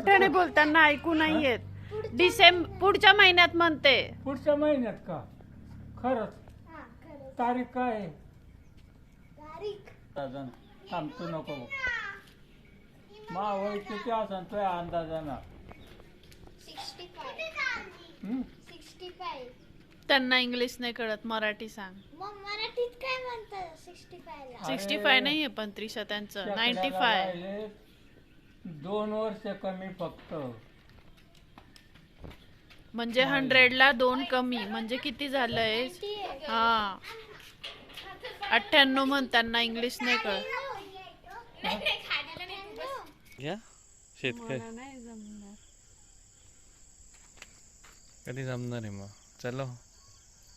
मोठ्याने बोलताना ऐकू नाही येत. डिसेंबर पुढच्या महिन्यात म्हणते. पुढच्या महिन्यात का? खरंच? तारीख काय आहे? अंदाजानं. थांबतो नको. मा वय किती असन तुझ्या अंदाजानं हं? त्यांना इंग्लिश नाही कळत मराठी सांग. मग मराठीत काय म्हणतात सिक्स्टी फाय ला सिक्स्टी फाय नाहीये पण त्रिशा त्यांचं. त्या नाईन्टी फाय राहिले. दोन वर्ष कमी फक्त. म्हणजे हंड्रेड ला दोन कमी. म्हणजे किती झालंय? हा. अठ्ठ्याण्णव म्हणताना इंग्लिश नाही कळत. या? शेतकरी. कधी जमणार आहे मग? चलो.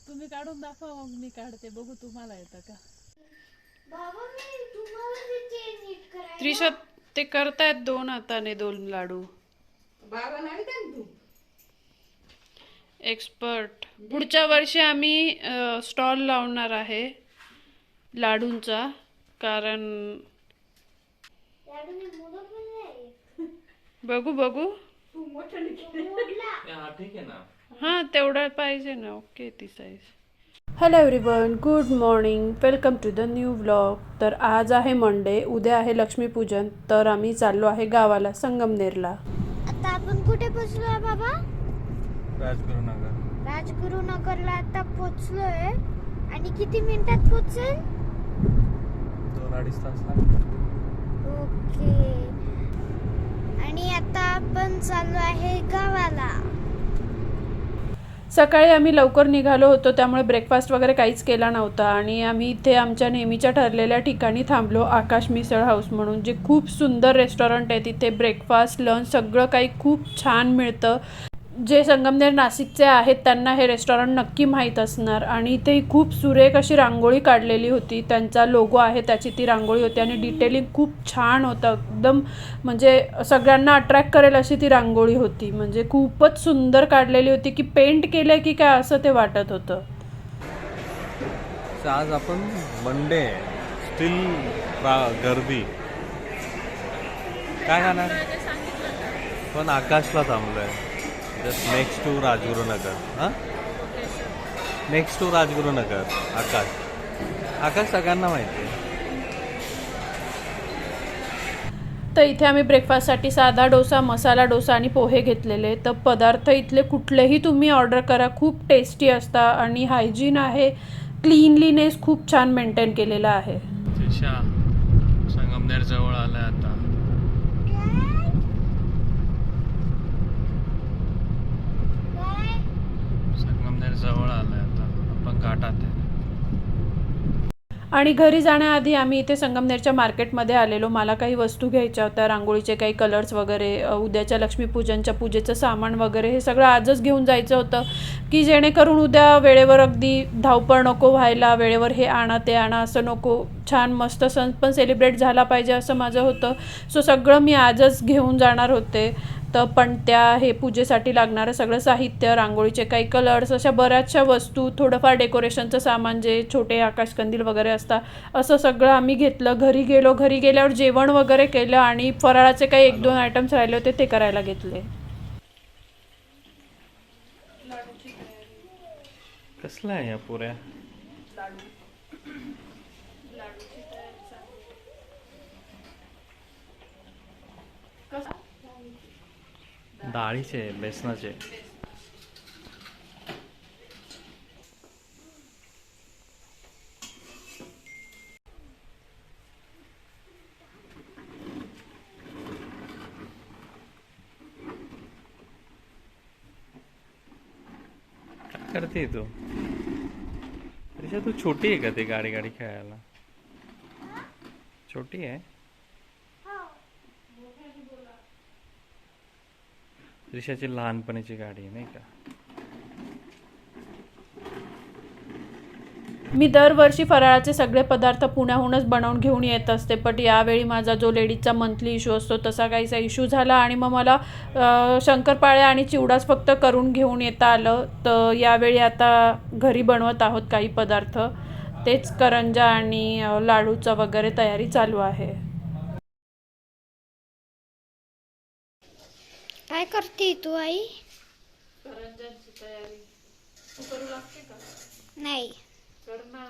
तुम्ही काढून दाखवा मग मी काढते. बघू तुम्हाला येतं का? बाबा ते करतायत दोन हाताने दोन लाडू. एक्सपर्ट पुढच्या वर्षी आम्ही स्टॉल लावणार आहे लाडूंचा कारण बघू बघू. मोडला. हा ठीक आहे ना. हां तेवढा पाहिजे ना. ओके ती size hello everyone good morning welcome to the new vlog तर आज आहे मंडे उद्या आहे लक्ष्मीपूजन. तर आम्ही चाललो आहे गावाला संगमनेरला. आता आपण कुठे पोचलोय बाबा? राजगुरुनगर. राजगुरुनगरला आता पोचलोय. आणि किती मिनिटात पोचेल? दोन अडीच तास ओके. आणि आता आपण चाललो आहे गावाला. सकाळी आम्ही लवकर निघालो होतो त्यामुळे ब्रेकफास्ट वगैरे काहीच केला नव्हता. आणि आम्ही इथे आमच्या नेहमीच्या ठरलेल्या ठिकाणी थांबलो आकाश मिसळ हाऊस म्हणून जे खूप सुंदर रेस्टॉरंट आहे. तिथे ब्रेकफास्ट लंच सगळं काही खूप छान मिळतं. जे संगमनेर नाशिकचे आहेत त्यांना हे रेस्टॉरंट नक्की माहीत असणार. आणि इथे खूप सुरेख अशी रांगोळी काढलेली होती. त्यांचा लोगो आहे त्याची ती रांगोळी होती आणि डिटेलिंग खूप छान होतं. एकदम म्हणजे सगळ्यांना अट्रॅक्ट करेल अशी ती रांगोळी होती. म्हणजे खूपच सुंदर काढलेली होती की पेंट केलं की काय असं ते वाटत होतं. आज आपण मंडे स्टील गर्दी. काय खाणार? पण आकाशला थांबलोय. जस्ट नेक्स्ट टू राजगुरुनगर हां नेक्स्ट टू राजगुरुनगर आकाश आकाश सगळ्यांना माहिती आहे. तर इथे आम्ही ब्रेकफास्टसाठी साधा डोसा मसाला डोसा आणि पोहे घेतलेले. तर पदार्थ इथले कुठलेही तुम्ही ऑर्डर करा. खूप टेस्टी असता आणि हायजीन आहे. क्लीनलीनेस खूप छान मेंटेन केलेला आहे. संगमनेर जवळ आलाय आता काय जवळ आलाय आता. आपण घाटात आहे. आणि घरी जाण्याआधी आम्ही इथे संगमनेरच्या मार्केटमध्ये आलेलो. मला काही वस्तू घ्यायच्या होत्या. रांगोळीचे काही कलर्स वगैरे उद्याच्या लक्ष्मीपूजनच्या पूजेचं सामान वगैरे हे सगळं आजच घेऊन जायचं होतं. की जेणेकरून उद्या वेळेवर अगदी धावपळ नको व्हायला वेळेवर हे आणा ते आणा असं नको छान मस्त सण पण सेलिब्रेट झाला पाहिजे असं माझं होतं. सो सगळं मी आजच घेऊन जाणार होते. तर पण त्या हे पूजेसाठी लागणारं सगळं साहित्य रांगोळीचे काही कलर्स अशा बऱ्याचशा वस्तू थोडंफार डेकोरेशनचं सामान जे छोटे आकाशकंदील वगैरे असतात असं सगळं आम्ही घेतलं. घरी गेलो घरी गेल्यावर जेवण वगैरे केलं आणि फराळाचे काही एक दोन आयटम्स राहिले होते ते करायला घेतले. कसला आहे या पुऱ्या? डाळीचे बेसनाचे काय करते तू रिषा तू छोटी आहे का ती गाडी गाडी खेळायला छोटी आहे रिषाची लहानपणीची गाडी नाही का? मी दरवर्षी फराळाचे सगळे पदार्थ पुण्याहूनच बनवून घेऊन येत असते पण यावेळी माझा जो लेडीजचा मंथली इश्यू असतो तसा काहीसा इश्यू झाला आणि मग मला शंकरपाळ्या आणि चिवडाच फक्त करून घेऊन येता आलं. तर यावेळी आता घरी बनवत आहोत काही पदार्थ. तेच करंजा आणि लाडूचा वगैरे तयारी चालू आहे. काय करते तू आई? करंजाची तयारी. तू करू लागते का? नाही. कर ना.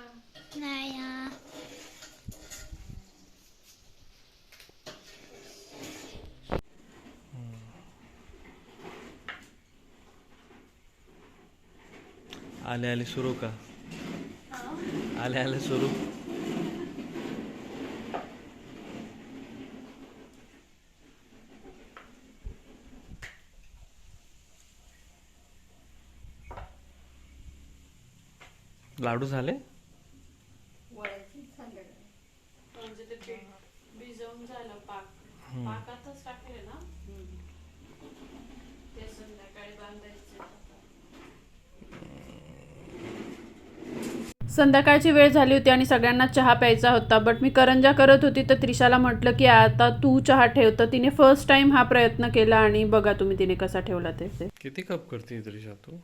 नाही हा. आले आले सुरू का? आले आले सुरू. लाडू झाले? म्हणजे ते पीठ भिजवून झालं पाक. पाकातच टाकले ना? ते संध्याकाळी बांधायचे. संध्याकाळची वेळ झाली होती आणि सगळ्यांना चहा प्यायचा होता बट मी करंजा करत होती तर त्रिशाला म्हटलं की आता तू चहा ठेव. तर तिने फर्स्ट टाइम हा प्रयत्न केला आणि बघा तुम्ही तिने कसा ठेवला ते. ते. किती कप करते त्रिशा तू?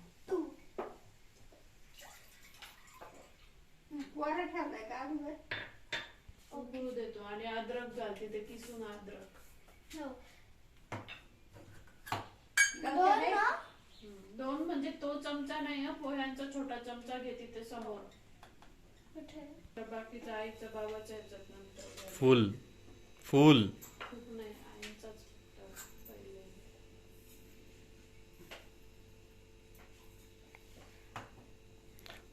उकळू देतो आणि अद्रक घालते ते किसून अद्रक. दोन ना? हम्म, दोन म्हणजे तो चमचा नाही हं, पोह्यांचा छोटा चमचा घे तिथे समोर. कुठे? तर बाकीचं आईचं बाबाच्या ह्याच्यात नंतर. फुल. फुल खूप नाही आईचाच फक्त पहिले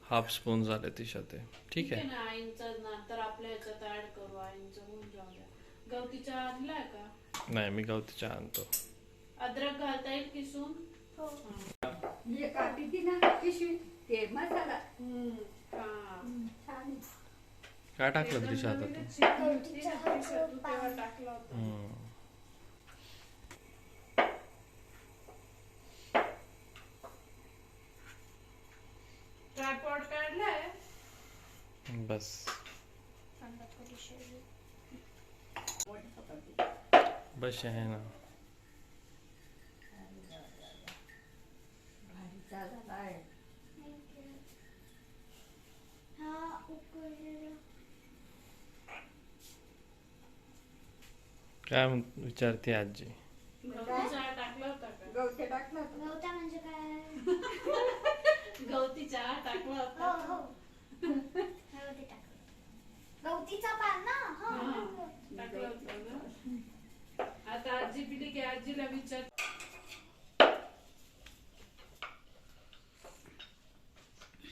हाफ स्पून झाले तिशा ते ठीक आहे ना आईंचा नंतर आपल्या ह्याच्यात ऍड करू आईंचं होऊन जाऊ द्या. गवतीच्या आणलाय का? नाही मी गवती चहा आणतो. अद्रक घालता येईल किसून हो. ये काढली ती ना पिशवी ते मसाला. हम्म. छान काय टाकलं त्रिशा आता तू नवीनच शिकली होती ना त्रिशा, तू तेव्हा टाकला होता. बस. बस आहे ना. काय म्हण- विचारते आजी गवती चहा टाकला होता का गवते टाकलं होतं. गवता म्हणजे काय गवती चहा टाकला हो होता हो गवती टाकलं. गवतीचा पान ना हो हा, टाकलं. टाकलं होतं ना आता आजी पिली की आजीला विचार.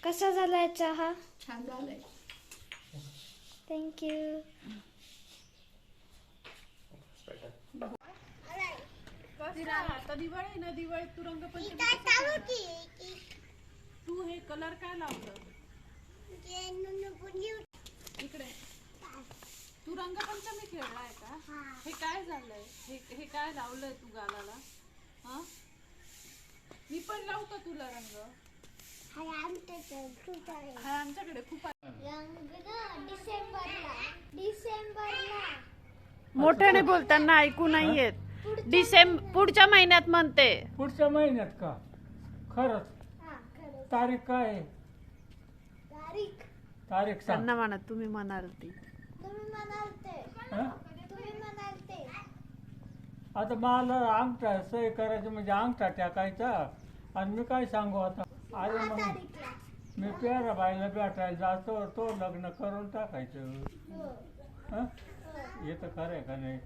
कसा झालाय चहा? छान झालंय. थँक्यू आता दिवाळी आहे ना दिवाळीत तू रंगपंचमी तू हे कलर काय लावलं? इकडे. तू रंगपंचमी खेळलाय का? हे. काय झालंय? हे हे काय लावलंय तू गालाला? हा? मी पण लावू का तुला रंग. हा आमच्याकडे खूप आहे. डिसेंबरला डिसेंबरला. मोठ्याने बोलताना ऐकू नाही येत. डिसेंबर पुढच्या महिन्यात म्हणते. पुढच्या महिन्यात का? खरंच. हा खरंच. तारीख काय आहे? तारीख. तारीख सांग. त्यांना म्हणा तुम्ही म्हणाल ती तुम्ही म्हणाल ते. हं? आता मला अंगठा सही करायची म्हणजे अंगठा टाकायचा आणि मी काय सांगू आता अरे मग मी प्यारा बाईला भेटायला जातो तो लग्न करून टाकायचं हो तर खरं आहे का नाही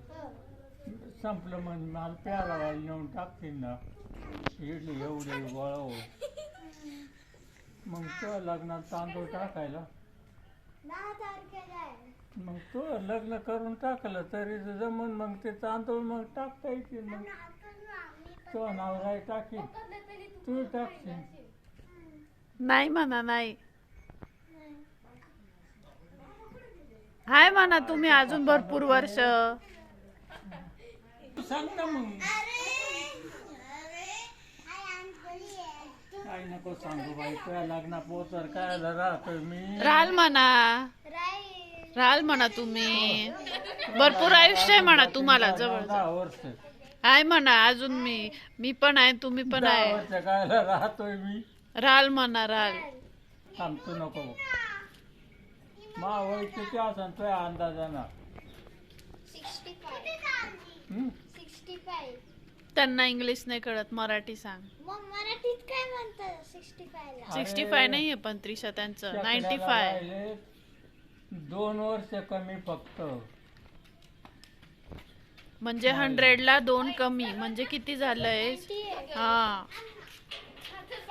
संपलं म्हणजे मला प्यारा बाई नेऊन टाकतील ना इडली एवढी वळव मग तो लग्नात तांदूळ टाकायला दहा तारखेला आहे मग तो लग्न करून टाकलं तरी जमून मग ते तांदूळ मग टाकता येतील मग तो नवरा टाकील तू टाकशील. नाही म्हणा नाही. हाय म्हणा तुम्ही अजून भरपूर वर्ष. तू सांग ना मग. काय नको सांगू बाई तुझ्या लग्ना पोतर काय राहतोय मी? राहाल म्हणा. राईट राहाल म्हणा तुम्ही. भरपूर आयुष्य आहे म्हणा तुम्हाला जवळ वर्ष. आहे म्हणा अजून मी. मी पण आहे तुम्ही पण आहे. राहतोय मी. राहाल म्हणा राहाल. थांबतो नको. मा वय किती असन तुझ्या अंदाजानं? सिक्स्टी फाय हं? सिक्स्टी फाय त्यांना इंग्लिश नाही कळत मराठी सांग. मग मराठीत काय म्हणतात सिक्स्टी फाय ला सिक्स्टी फाय नाहीये पण त्रिशा त्यांचं. नाईन्टी फाय राहिले. दोन वर्ष कमी फक्त. म्हणजे हंड्रेडला दोन कमी. म्हणजे किती झालंय? हा.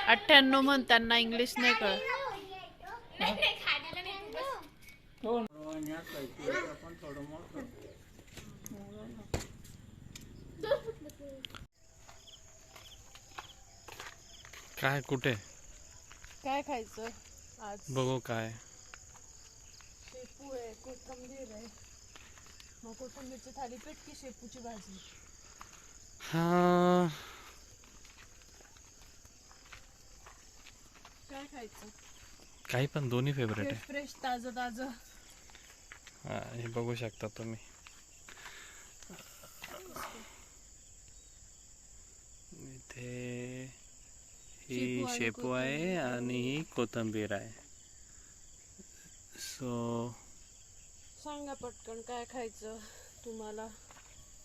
अठ्ठ्याण्णव म्हण त्यांना इंग्लिश नाही मोठं काय कुठे? काय खायचं आज? बघू काय. शेपू आहे कोथंबीर आहे. मग कोथंबीरची थालीपीठ की शेपूची भाजी. हा. काय खायचं? काही पण दोन्ही फेवरेट आहे. फ्रेश ताजं ताजं. हा, हे बघू शकता तुम्ही. इथे ही शेपू आहे आणि ही कोथंबीर आहे. सो सांगा पटकन काय खायचं तुम्हाला?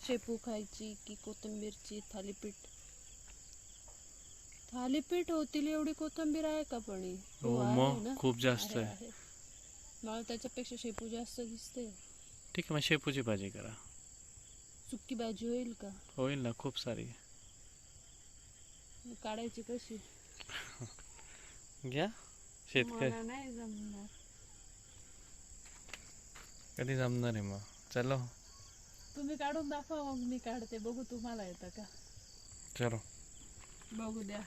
शेपू खायची की कोथिंबीरची थालीपीठ? थालीपीठ होतील एवढी कोथिंबीर आहे का पण ही? हो आहे मग ना? खूप जास्त आहे. मला त्याच्यापेक्षा शेपू जास्त दिसते. ठीक आहे मग शेपूची भाजी करा. सुक्की भाजी होईल का? होईल ना खूप सारी. मग काढायची कशी? घ्या. शेतकरी. मला नाही जमणार. कधी जमणार आहे मग? चलो. तुम्ही काढून दाखवा मग मी काढते. बघू तुम्हाला येतं का? चलो. बघू द्या.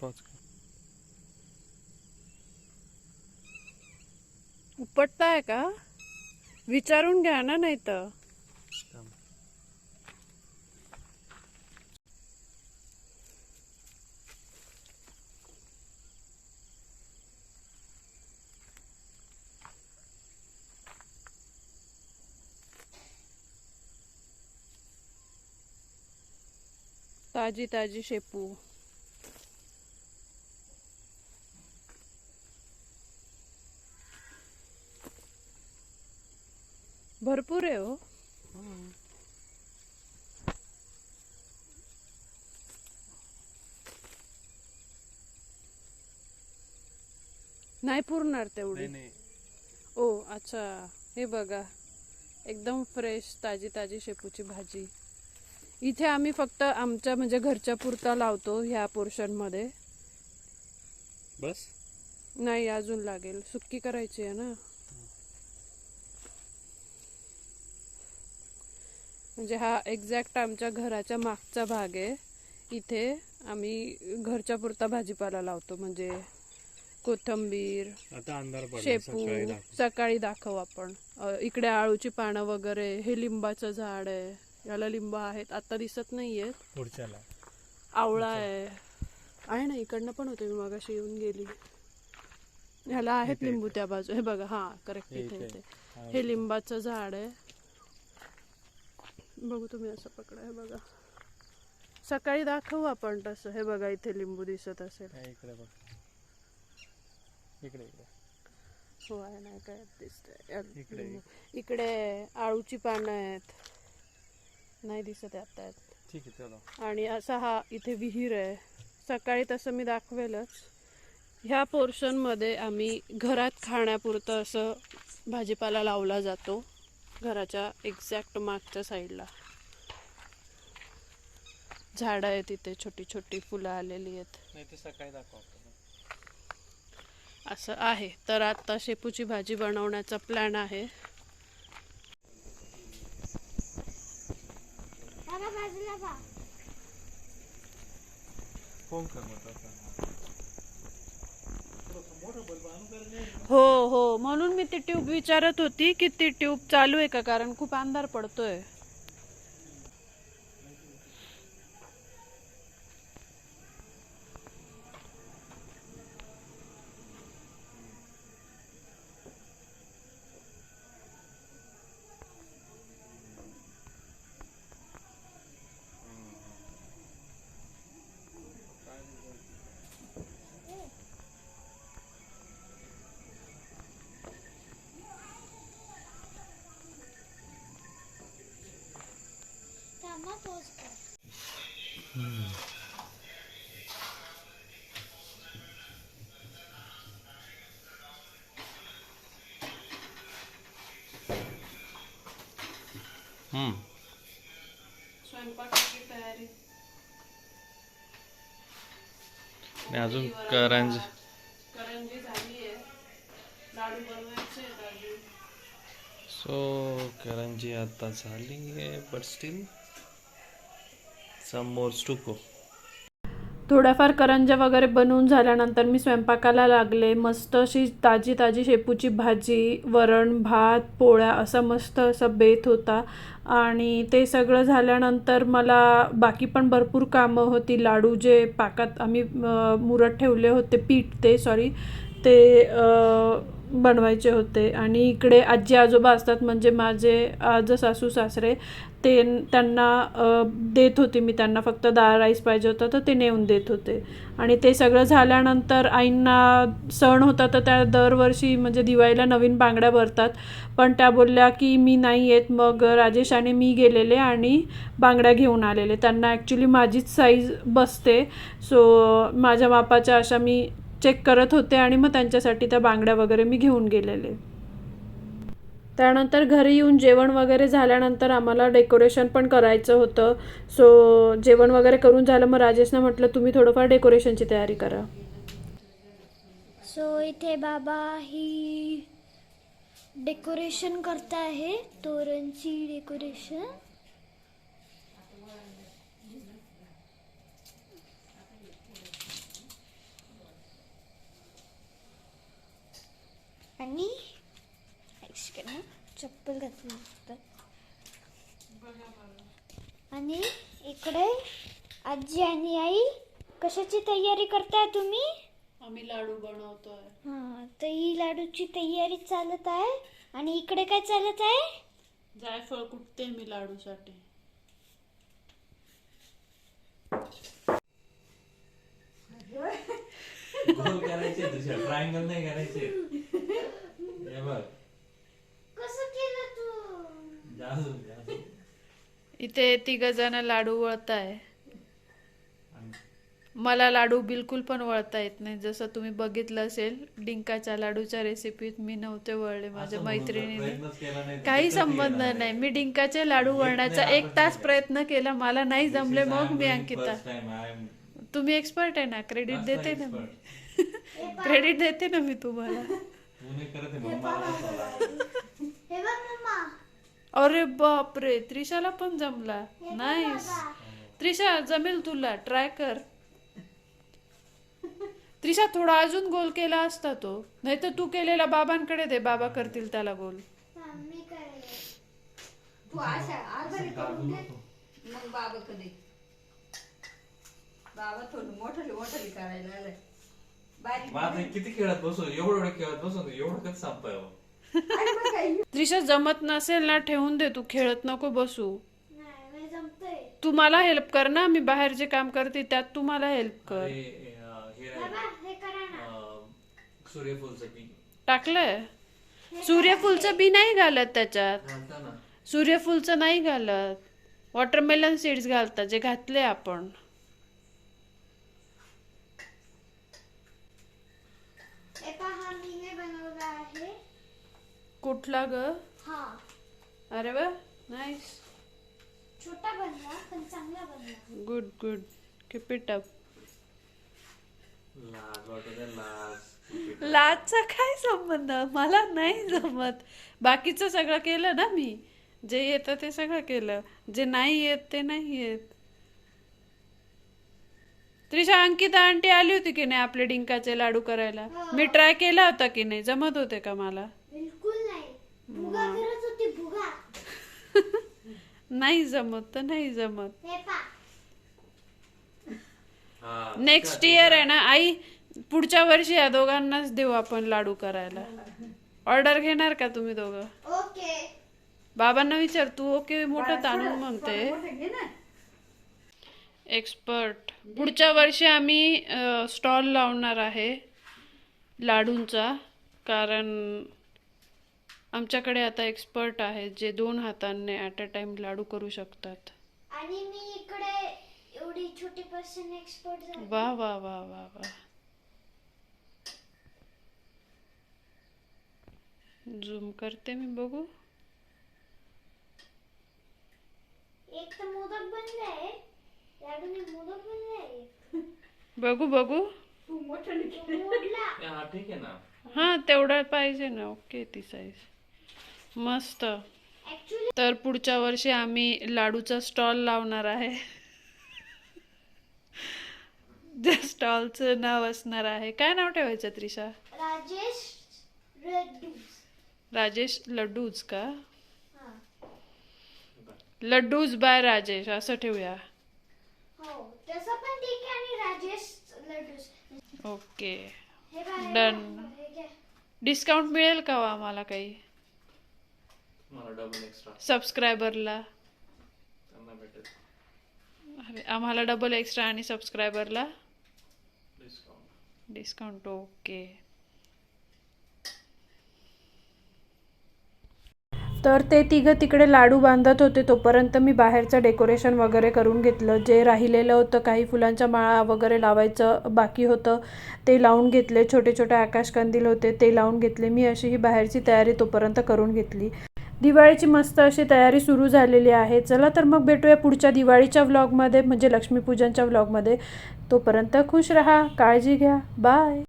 पोच उपटताय का? विचारून घ्या ना नाही तर ताजी ताजी शेपू. भरपूर आहे हो. नाही पुरणार तेवढी. ओ अच्छा. हे बघा. एकदम फ्रेश ताजी ताजी शेपूची भाजी. इथे आम्ही फक्त आमच्या म्हणजे घरच्या पुरता लावतो ह्या पोर्शनमध्ये. बस? नाही अजून लागेल. सुक्की करायची आहे ना. म्हणजे हा एक्झॅक्ट आमच्या घराच्या मागचा भाग आहे. इथे आम्ही घरच्या पुरता भाजीपाला लावतो म्हणजे कोथंबीर शेपू सकाळी दाखव. आपण. इकडे आळूची पानं वगैरे हे लिंबाचं झाड आहे. याला लिंब आहेत. आता दिसत नाहीयेत पुढच्याला. आवळा आहे. आहे ना इकडनं पण होते. मी मगाशी येऊन गेली. ह्याला आहेत लिंबू त्या बाजू हे बघा हा करेक्ट इथे इथे. हे लिंबाचं झाड आहे. बघू तुम्ही असं पकडा हे बघा. सकाळी दाखवू आपण तसं. हे बघा इथे लिंबू दिसत असेल. हे इकडे बघ. इकडे इकडे. हो आहे नाही काय दिसतंय. इकडे. इकडे आळूची पानं आहेत. नाही दिसत आहे आता. ठीक आहे चलो. आणि असा हा इथे विहीर आहे. सकाळी तसं मी दाखवेलच. ह्या पोर्शनमध्ये आम्ही घरात खाण्यापुरतं असं भाजीपाला लावला जातो. घराच्या एक्झॅक्ट मागच्या साईडला. झाडं आहेत इथे छोटी छोटी फुलं आलेली आहेत. सकाळी असं आहे. तर आता शेपूची भाजी बनवण्याचा प्लॅन आहे बाबा बाजूला बा फोन कर मग तसा. हो हो. म्हणून मी ती ट्यूब विचारत होती की ती ट्यूब चालू आहे का? कारण खूप अंधार पडतोय. स्वयंपाकाची तयारी? आणि अजून करंज करंजी झाली आहे लाडू बनवायचे सो करंजी आता झाली आहे but still some mores to थोड्याफार करंज्या वगैरे बनवून झाल्यानंतर मी स्वयंपाकाला लागले. मस्त अशी ताजी ताजी शेपूची भाजी वरण भात पोळ्या असा मस्त असा बेत होता. आणि ते सगळं झाल्यानंतर मला बाकी पण भरपूर कामं होती. लाडू जे पाकात आम्ही मुरत ठेवले होते पीठ ते सॉरी ते बनवायचे होते. आणि इकडे आजी आजोबा असतात म्हणजे माझे आज सासू सासरे ते त्यांना देत होते. मी त्यांना फक्त दाळ राईस पाहिजे होता तर ते नेऊन देत होते. आणि ते सगळं झाल्यानंतर आईंना सण होता तर त्या दरवर्षी म्हणजे दिवाळीला नवीन बांगड्या भरतात. पण त्या बोलल्या की मी नाही येत. मग राजेश आणि मी गेलेले आणि बांगड्या घेऊन आलेले. त्यांना ॲक्च्युली माझीच साईज बसते. सो माझ्या मापाच्या अशा मी चेक करत होते आणि मग त्यांच्यासाठी त्या बांगड्या वगैरे मी घेऊन गेलेले. त्यानंतर घरी येऊन जेवण वगैरे झाल्यानंतर आम्हाला डेकोरेशन पण करायचं होतं. सो जेवण वगैरे करून झालं. मग राजेशनं म्हटलं तुम्ही थोडंफार डेकोरेशनची तयारी करा. सो इथे बाबा ही डेकोरेशन करता आहे तोरणची डेकोरेशन. आणि हं. चप्पल घातली आणि इकडे आजी आणि आई कशाची तयारी करताय तुम्ही आम्ही लाडू बनवतोय हा तर ही लाडूची तयारी चालत आहे आणि इकडे काय चालत आहे जायफळ कुटते मी लाडूसाठी गोल करायचे दुसऱ्या ट्रायंगल नाही करायचे हे बघ कसं केलं तू? इथे तिघ जण लाडू वळताय. मला लाडू बिलकुल पण वळता येत नाही. जसं तुम्ही बघितलं असेल डिंकाच्या लाडूच्या रेसिपीत मी नव्हते वळले माझ्या असं म्हणून जर मैत्रिणीने. प्रयत्नच केला नाही तर काही संबंध नाही. मी डिंकाचे लाडू वळण्याचा एक तास प्रयत्न केला. मला नाही This जमले मग मी doing Ankita. first time. I'm तुम्ही एक्सपर्ट आहे ना. क्रेडिट देते ना मी. क्रेडिट देते ना मी तुम्हाला. हे बघ मम्मा अरे बापरे त्रिशाला पण जमला. नाईस त्रिशा जमेल तुला. ट्राय कर. त्रिशा थोडा अजून गोल केला असता तो. नाही तर तू केलेला बाबांकडे दे. बाबा करतील त्याला गोल. हा, मी करेन तू अशा आजारी करून दे. मग बाबा कधी बाबा थोडं मोठं मोठं करायला हे किती खेळत बसू? एवढं एवढं खेळत बसू एवढं त्रिशा जमत नसेल ना ठेवून दे तू. खेळत नको बसू. नाही मी जमतोय. तू मला हेल्प कर ना. मी बाहेर जे काम करते त्यात तू मला हेल्प कर. हे अं, हे राहिलं. हे अं, सूर्यफूलचं टाकलंय? सूर्यफूलचं बी नाही घालत त्याच्यात. घालता ना सूर्यफूलचं नाही घालत. वॉटरमेलन सीड्स घालतात जे घातले आपण. हे पहा मीने बनवला आहे. कुठला ग? हा. अरे वा नाईस छोटा बनला पण चांगला बनला. Good good keep it up लाज वाटत आहे, लाज. लाजचा काय संबंध? मला नाही जमत. बाकीचं सगळं केलं ना मी? जे येतं ते सगळं केलं. जे नाही येत ते नाही येत. त्रिशा अंकिता आंटी आली होती की नाही आपले डिंकाचे लाडू करायला? मी ट्राय केला होता की नाही? जमत होते का मला? बिलकुल नाही. भुगा करत होती भुगा. नाही जमत तर नाही जमत. हे पा. नेक्स्ट इयर आहे ना आई पुढच्या वर्षी या दोघांनाच देऊ आपण लाडू करायला. ऑर्डर घेणार का तुम्ही दोघं? ओके. बाबांना विचार तू ओके मोठं ताणून म्हणते. एक्सपर्ट पुढच्या वर्षी आम्ही स्टॉल लावणार आहे लाडूंचा कारण आमच्याकडे आता एक्सपर्ट आहेत जे दोन हातांनी ॲट अ टाइम लाडू करू शकतात. आणि मी इकडे एवढी छोटे पर्सन एक्सपर्ट वा वा वा वा वा. झूम करते मी बघू. एक तर मोदक बनलाय बघू बघू. हा ठीक आहे ना. हां तेवढं पाहिजे ना. ओके ती साईज मस्त. तर पुढच्या वर्षी आम्ही लाडूचा स्टॉल लावणार आहे. त्या स्टॉलचं नाव असणार आहे. काय नाव ठेवायचं त्रिशा? राजेश राजेश लड्डूज का? हा. लड्डूज बाय राजेश असं ठेवूया. हो तसं पण ठीक आहे आणि राजेश लड्डूस. ओके. हे Done. हे घ्या. डिस्काउंट मिळेल का हो आम्हाला काही? मला डबल एक्स्ट्रा सबस्क्रायबरला त्यांना भेटेल. अरे आम्हाला डबल एक्स्ट्रा आणि सबस्क्रायबरला डिस्काउंट डिस्काउंट ओके. तर ते तिघं तिकडे लाडू बांधत होते तोपर्यंत मी बाहेरचं डेकोरेशन वगैरे करून घेतलं. जे राहिलेलं होतं काही फुलांच्या माळा वगैरे लावायचं बाकी होतं ते लावून घेतले. छोटे छोटे आकाशकंदील होते ते लावून घेतले. मी अशी ही बाहेरची तयारी तोपर्यंत करून घेतली. दिवाळीची मस्त अशी तयारी सुरू झालेली आहे. चला तर मग भेटूया पुढच्या दिवाळीच्या व्लॉगमध्ये म्हणजे लक्ष्मीपूजनच्या व्लॉगमध्ये तोपर्यंत खुश रहा काळजी घ्या. बाय